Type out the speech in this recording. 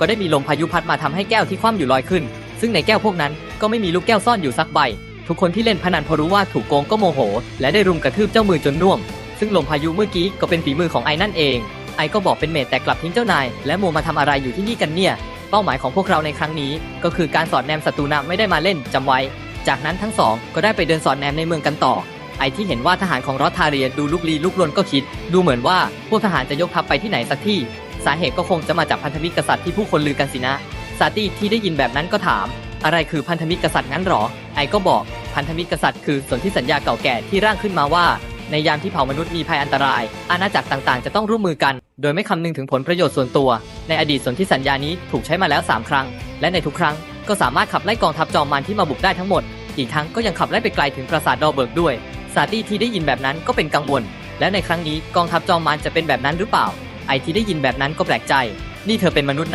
ก็ได้มีลมพายุพัดมาทำให้แก้วที่คว่ำอยู่ลอยขึ้น ซึ่งในแก้วพวกนั้นก็ไม่มีลูกแก้วซ่อนอยู่สักใบ ทุกคนที่เล่นพนันพอรู้ว่าถูกโกงก็โมโห และได้รุมกระทืบเจ้ามือจนน่วม ซึ่งลมพายุเมื่อกี้ก็เป็นฝีมือของไอ้นั่นเอง ไอ้ก็บอกเป็นเมดแต่กลับทิ้งเจ้านาย และโมมาทำอะไรอยู่ที่นี่กันเนี่ย เป้าหมายของพวกเราในครั้งนี้ ก็คือการสอดแนมศัตรูนะไม่ได้มาเล่นจำไว้ จากนั้นทั้งสองก็ได้ไปเดินสอดแนมในเมืองกันต่อ ไอ้ที่เห็นว่าทหารของรอทาเรียดูลุกลี้ลุกลนก็คิด ดูเหมือนว่าพวกทหารจะยกทัพไปที่ไหนสักที่ สาเหตุก็คงจะมาจากพันธมิตรกษัตริย์ที่ผู้คนลือกันสินะ ซาตี้ที่ได้ยินแบบนั้นก็ถาม อะไรคือพันธมิตรกษัตริย์งั้นหรอ ไอก็บอก พันธมิตรกษัตริย์คือสนธิสัญญาเก่าแก่ที่ร่างขึ้นมาว่า ในยามที่เผ่ามนุษย์มีภัยอันตราย อาณาจักรต่างๆ จะต้องร่วมมือกัน โดยไม่คำนึงถึงผลประโยชน์ส่วนตัว ในอดีตสนธิสัญญานี้ถูกใช้มาแล้ว 3 ครั้ง และในทุกครั้ง ก็สามารถขับไล่กองทัพจอมมารที่มาบุกได้ทั้งหมด อีกทั้งก็ยังขับไล่ไปไกลถึงปราสาทดอเบิร์กด้วย ซาตี้ที่ได้ยินแบบนั้นก็เป็นกังวล และในครั้งนี้กองทัพจอมมารจะเป็นแบบนั้นหรือเปล่า ไอที่ได้ยินแบบนั้นก็แปลกใจ นี่เธอเป็นมนุษย์นะ